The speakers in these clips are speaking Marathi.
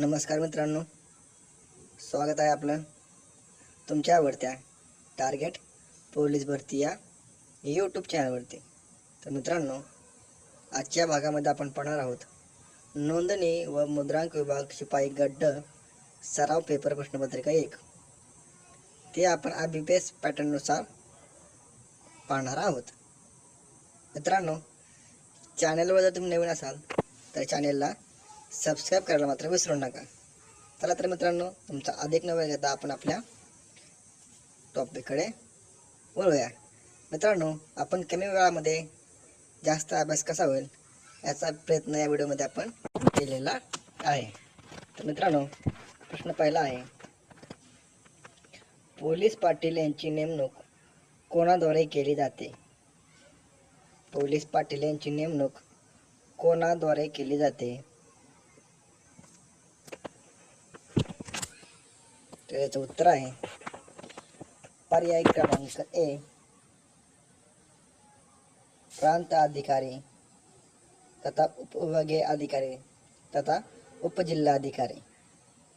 नमस्कार मित्रांनो. स्वागत आहे आपलं तुमच्या आवडत्या टार्गेट पोलीस भरती या यूट्यूब चॅनलवरती तर मित्रांनो आजच्या भागामध्ये आपण पाहणार आहोत नोंदणी व मुद्रांक विभाग शिपाई गड्ड सराव पेपर प्रश्नपत्रिका एक. ते आपण आय बी एस पॅटर्ननुसार पाहणार आहोत. मित्रांनो चॅनलवर जर तुम्ही नवीन असाल तर चॅनेलला सबस्क्राईब करायला मात्र विसरू नका. चला तर मित्रांनो तुमचा अधिक न वेळ घेता आपण आपल्या टॉपिककडे वळूया. मित्रांनो आपण कमी वेळामध्ये जास्त अभ्यास कसा होईल याचा प्रयत्न या व्हिडिओमध्ये आपण केलेला आहे. तर मित्रांनो प्रश्न पहिला आहे पोलीस पाटील यांची नेमणूक कोणाद्वारे केली जाते? पोलीस पाटील यांची नेमणूक कोणाद्वारे केली जाते? याचं उत्तर आहे पर्याय क्रमांक ए प्रांत अधिकारी तथा उपविभागीय अधिकारी तथा उपजिल्हाधिकारी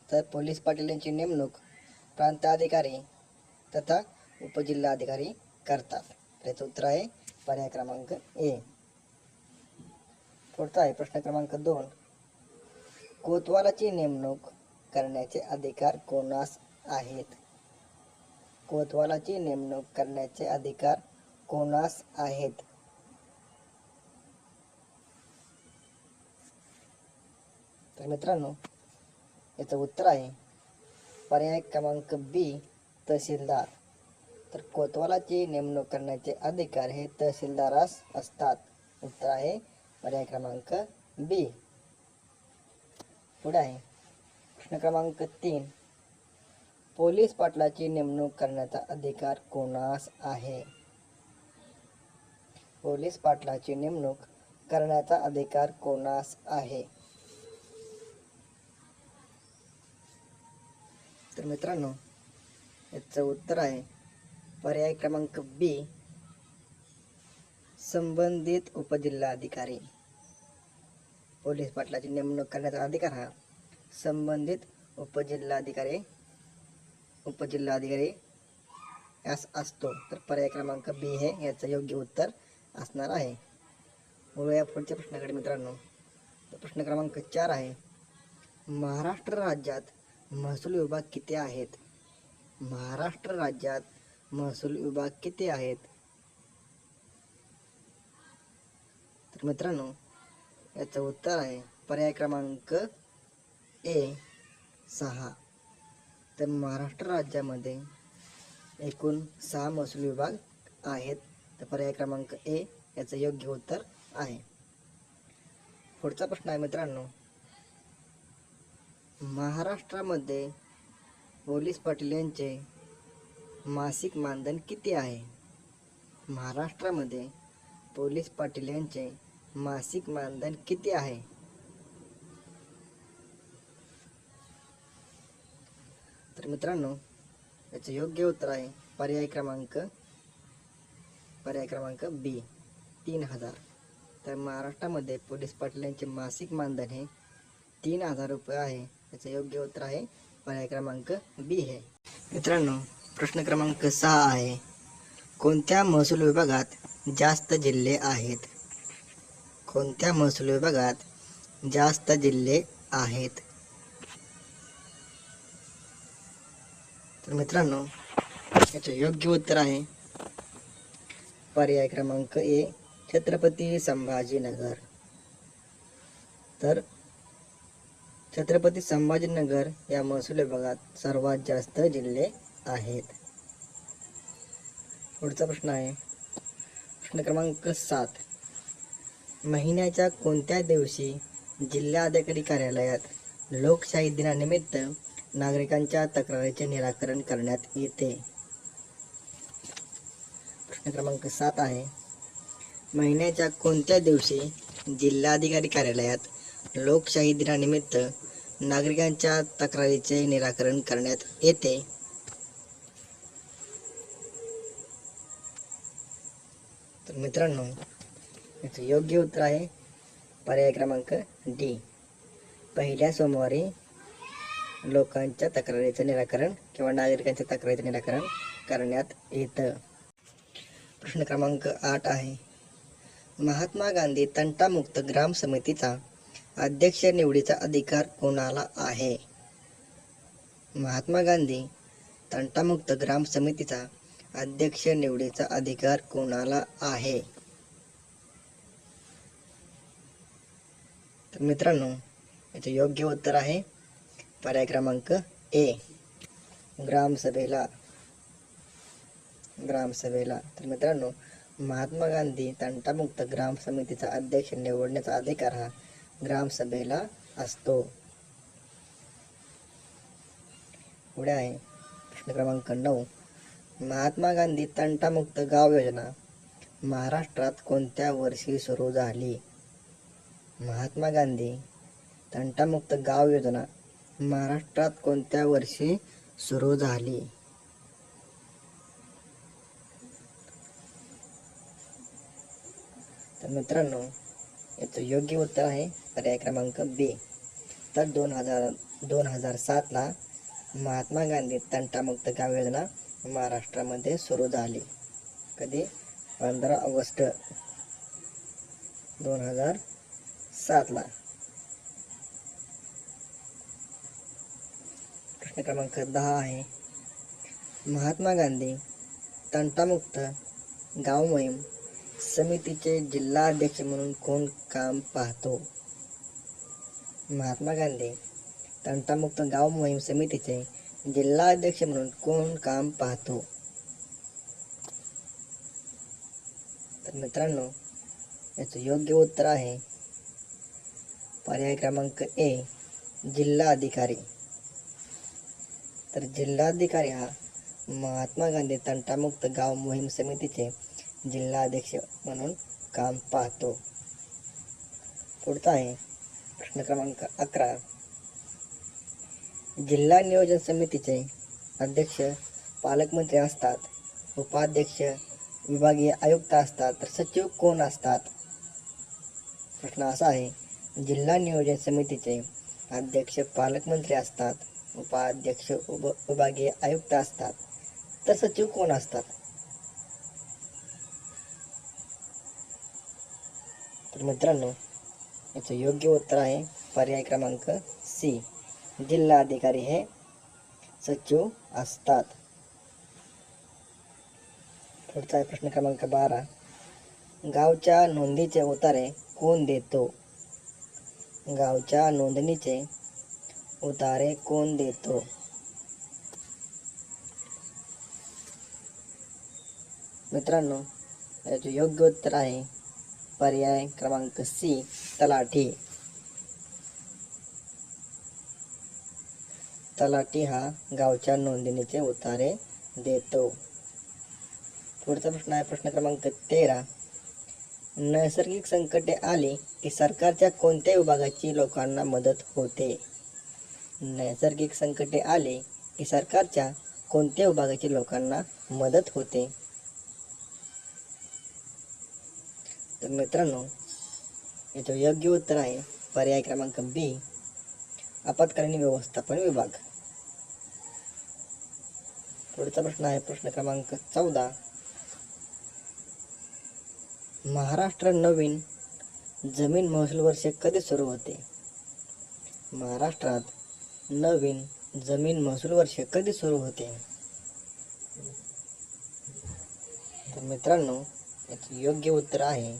तर पोलीस पाटील यांची नेमणूक प्रांताधिकारी तथा उपजिल्हाधिकारी करतात त्याचं उत्तर आहे पर्याय क्रमांक ए पुढचा आहे प्रश्न क्रमांक दोन कोतवालाची नेमणूक करण्याचे अधिकार कोणास आहेत. कोतवालाची नेमणूक करण्याचे अधिकार कोणास आहेत? तर मित्रांनो याचं उत्तर आहे पर्याय क्रमांक बी तहसीलदार. तर कोतवालाची नेमणूक करण्याचे अधिकार हे तहसीलदारास असतात. उत्तर आहे पर्याय क्रमांक बी. पुढे आहे. प्रश्न क्रमांक तीन. पोलीस पाटलाची नेमणूक करण्याचा अधिकार कोणास आहे? पोलीस पाटलाची नेमणूक करण्याचा अधिकार कोणास आहे? तर मित्रांनो याचं उत्तर आहे पर्याय क्रमांक बी संबंधित उपजिल्हाधिकारी. पोलीस पाटलाची नेमणूक करण्याचा अधिकार हा संबंधित उपजिल्हाधिकारी उपजिल्हाधिकारी यास असतो. तर पर्याय क्रमांक बी हे याचं योग्य उत्तर असणार आहे. वळूया पुढच्या प्रश्नाकडे मित्रांनो. तर प्रश्न क्रमांक चार आहे महाराष्ट्र राज्यात महसूल विभाग किती आहेत? महाराष्ट्र राज्यात महसूल विभाग किती आहेत? तर मित्रांनो याचं उत्तर आहे पर्याय क्रमांक ए सहा. तर महाराष्ट्र राज्यामध्ये एकूण सहा महसूल विभाग आहेत. तर पर्याय क्रमांक ए याचं योग्य उत्तर आहे. पुढचा प्रश्न आहे मित्रांनो महाराष्ट्रामध्ये पोलीस पाटील यांचे मासिक मानधन किती आहे? महाराष्ट्रामध्ये पोलीस पाटील यांचे मासिक मानधन किती आहे? तर मित्रांनो याचं योग्य उत्तर आहे पर्याय क्रमांक पर्याय क्रमांक बी तीन हजार. तर महाराष्ट्रामध्ये पोलीस पाटील यांचे मासिक मानधन हे तीन हजार रुपये आहे. याचं योग्य उत्तर आहे पर्याय क्रमांक बी हे. मित्रांनो प्रश्न क्रमांक सहा आहे. कोणत्या महसूल विभागात जास्त जिल्हे आहेत? कोणत्या महसूल विभागात जास्त जिल्हे आहेत? तर मित्रांनो याचं योग्य उत्तर आहे. पर्याय क्रमांक ए छत्रपती संभाजीनगर. तर छत्रपती संभाजीनगर या महसूल विभागात सर्वात जास्त जिल्हे आहेत. पुढचा प्रश्न आहे. प्रश्न क्रमांक सात. महिन्याच्या कोणत्या दिवशी जिल्हाधिकारी कार्यालयात लोकशाही दिनानिमित्त नागरिकांच्या तक्रारीचे निराकरण करण्यात येते. प्रश्न क्रमांक सात आहे. महिन्याच्या कोणत्या दिवशी जिल्हाधिकारी कार्यालयात लोकशाही दिनानिमित्त नागरिकांच्या तक्रारीचे निराकरण करण्यात येते? तर मित्रांनो याचं योग्य उत्तर आहे पर्याय क्रमांक डी. पहिल्या सोमवारी लोकांच्या तक्रारीचं निराकरण किंवा नागरिकांच्या तक्रारीचं निराकरण करण्यात येतं. प्रश्न क्रमांक आठ आहे. महात्मा गांधी तंटामुक्त ग्राम समितीचा अध्यक्ष निवडीचा अधिकार कोणाला आहे? महात्मा गांधी तंटामुक्त ग्राम समितीचा अध्यक्ष निवडीचा अधिकार कोणाला आहे? तर मित्रांनो याचं योग्य उत्तर आहे पर्याय क्रमांक ए. ग्रामसभेला ग्रामसभेला तर मित्रांनो महात्मा गांधी तंटामुक्त ग्राम समितीचा अध्यक्ष निवडण्याचा अधिकार हा ग्रामसभेला असतो. पुढे आहे प्रश्न क्रमांक नऊ. महात्मा गांधी तंटामुक्त गाव योजना. महाराष्ट्रात कोणत्या वर्षी सुरू झाली? महात्मा गांधी तंटामुक्त गाव योजना. महाराष्ट्रात कोणत्या वर्षी सुरू झाली? तर मित्रांनो याचं योग्य उत्तर आहे पर्याय क्रमांक बी तर दोन हजार दोन हजार सातला महात्मा गांधी तंटामुक्त गाव योजना महाराष्ट्रामध्ये सुरू झाली. कधी? पंधरा ऑगस्ट दोन हजार सातला प्रश्न क्रमांक दहा आहे. महात्मा गांधी तंटामुक्त गाव मोहीम समितीचे जिल्हा अध्यक्ष म्हणून कोण काम पाहतो? महात्मा गांधी तंटामुक्त गाव मोहीम समितीचे जिल्हा अध्यक्ष म्हणून कोण काम पाहतो? तर मित्रांनो याचं योग्य उत्तर आहे. पर्याय क्रमांक ए जिल्हा अधिकारी. तर जिल्हाधिकारी हा महात्मा गांधी तंटामुक्त गाव मोहीम समितीचे जिल्हाध्यक्ष म्हणून काम पाहतो. पुढचा आहे प्रश्न क्रमांक अकरा. जिल्हा नियोजन समितीचे अध्यक्ष पालकमंत्री असतात उपाध्यक्ष विभागीय आयुक्त असतात तर सचिव कोण असतात? प्रश्न असा आहे जिल्हा नियोजन समितीचे अध्यक्ष पालकमंत्री असतात उपाध्यक्ष उप विभागीय आयुक्त असतात. तर सचिव कोण असतात? तर मित्रांनो याचं योग्य उत्तर आहे पर्याय क्रमांक सी. जिल्हा अधिकारी हे सचिव असतात. पुढचा आहे प्रश्न क्रमांक बारा. गावच्या नोंदीचे उतारे कोण देतो? गावच्या नोंदणीचे उतारे कोण देतो? मित्रांनो याचे योग्य उत्तर आहे पर्याय क्रमांक सी तलाठी. तलाठी हा गावच्या नोंदणीचे उतारे देतो. पुढचा प्रश्न आहे प्रश्न क्रमांक तेरा. नैसर्गिक संकटे आली की सरकारच्या कोणत्या विभागाची लोकांना मदत होते? नैसर्गिक संकटे आले की सरकारच्या कोणत्या विभागाची लोकांना मदत होते. तर मित्रांनो याचं योग्य उत्तर आहे. पर्याय क्रमांक बी आपत्कालीन व्यवस्थापन विभाग. पुढचा प्रश्न आहे प्रश्न क्रमांक चौदा. महाराष्ट्र नवीन जमीन महसूल वर्ष कधी सुरू होते? महाराष्ट्रात नवीन जमीन महसूल वर्ष कधी सुरू होते. तर मित्रांनो याचे योग्य उत्तर आहे.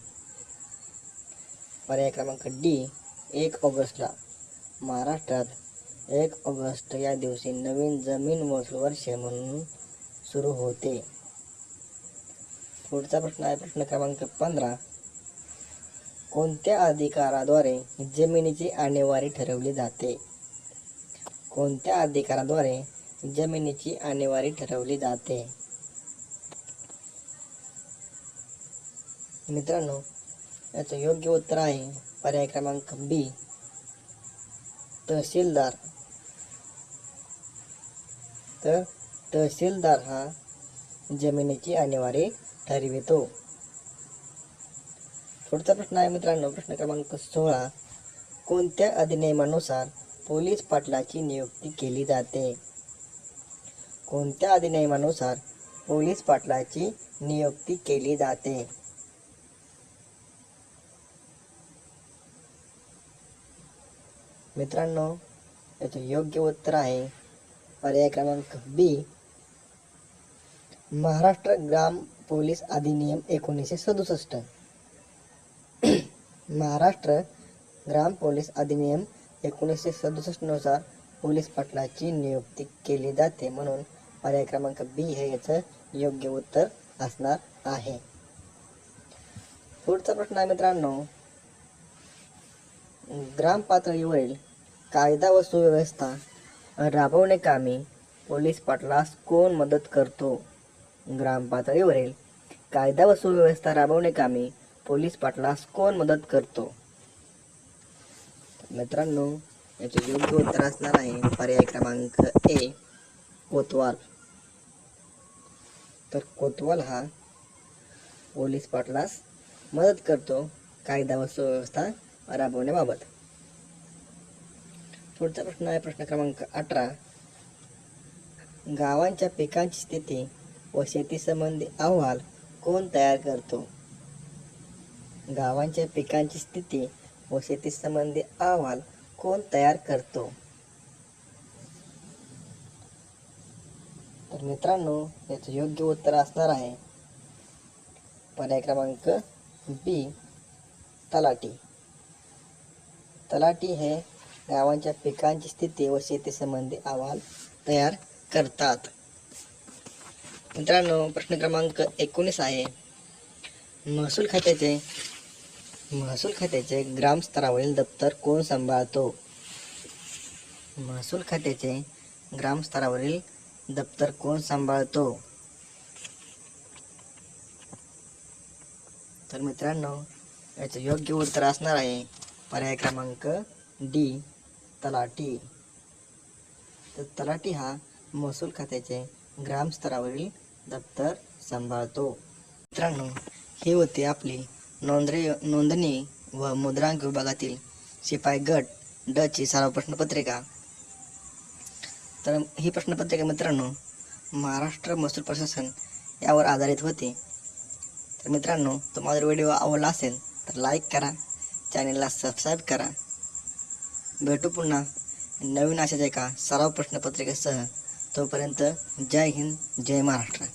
पर्याय क्रमांक डी एक ऑगस्टला. महाराष्ट्रात एक ऑगस्ट या दिवशी नवीन जमीन महसूल वर्ष म्हणून सुरू होते. पुढचा प्रश्न आहे प्रश्न क्रमांक पंधरा. कोणत्या अधिकाराद्वारे जमिनीची आणेवारी ठरवली जाते? कोणत्या अधिकाराद्वारे जमिनीची आणेवारी ठरवली जाते? मित्रांनो याचं योग्य उत्तर आहे पर्याय क्रमांक बी. तहसीलदार. तर तहसीलदार हा जमिनीची आणेवारी ठरवितो. पुढचा प्रश्न आहे मित्रांनो प्रश्न क्रमांक सोळा. कोणत्या अधिनियमानुसार पोलीस पाटलाची नियुक्ती केली जाते. कोणत्या अधिनियमानुसार पोलीस पाटलाची नियुक्ती केली जाते? मित्रांनो याचे योग्य उत्तर आहे पर्याय क्रमांक बी महाराष्ट्र ग्राम पोलीस अधिनियम एकोणीसशे सदुसष्ट. महाराष्ट्र ग्राम पोलीस अधिनियम एकोणीसशे सदुसष्टनुसार पोलीस पाटलाची नियुक्ती केली जाते म्हणून पर्याय क्रमांक बी हे याचं योग्य उत्तर असणार आहे. पुढचा प्रश्न आहे मित्रांनो ग्राम पातळीवरील कायदा व सुव्यवस्था राबवणे कामी पोलीस पाटलास कोण मदत करतो? ग्राम पातळीवरील कायदा व सुव्यवस्था राबवणे कामी पोलीस पाटलास कोण मदत करतो? मित्रांनो याचे योग्य उत्तर असणार आहे. पर्याय क्रमांक ए कोतवाल. तर कोतवाल हा पोलीस पाटलास मदत करतो कायदा व सुव्यवस्था राबवण्याबाबत. पुढचा प्रश्न आहे प्रश्न क्रमांक अठरा. गावांच्या पिकांची स्थिती व शेती संबंधी अहवाल कोण तयार करतो? गावांच्या पिकांची स्थिती व शेतीसंबंधी अहवाल कोण तयार करतो? तर मित्रांनो याचं योग्य उत्तर असणार आहे. पर्याय क्रमांक बी तलाटी तलाटी हे गावांच्या पिकांची स्थिती व शेतीसंबंधी अहवाल तयार करतात. मित्रांनो प्रश्न क्रमांक एकोणीस आहे. महसूल खात्याचे महसूल खात्याचे ग्रामस्तरावरील दप्तर कोण सांभाळतो? महसूल खात्याचे ग्रामस्तरावरील दप्तर कोण सांभाळतो? तर मित्रांनो याचं योग्य उत्तर असणार आहे पर्याय क्रमांक डी तलाटी तर तलाटी हा महसूल खात्याचे ग्रामस्तरावरील दप्तर सांभाळतो. मित्रांनो हे होते आपली नोंदणी नोंदणी व मुद्रांक विभागातील शिपाई गट डची सराव प्रश्नपत्रिका. तर ही प्रश्नपत्रिका मित्रांनो महाराष्ट्र महसूल प्रशासन यावर आधारित होती. तर मित्रांनो तुम्हाला जर व्हिडिओ आवडला असेल तर लाईक करा चॅनलला सबस्क्राईब करा. भेटू पुन्हा नवीन अशाच एका सराव प्रश्नपत्रिकेसह. तोपर्यंत जय हिंद जय महाराष्ट्र.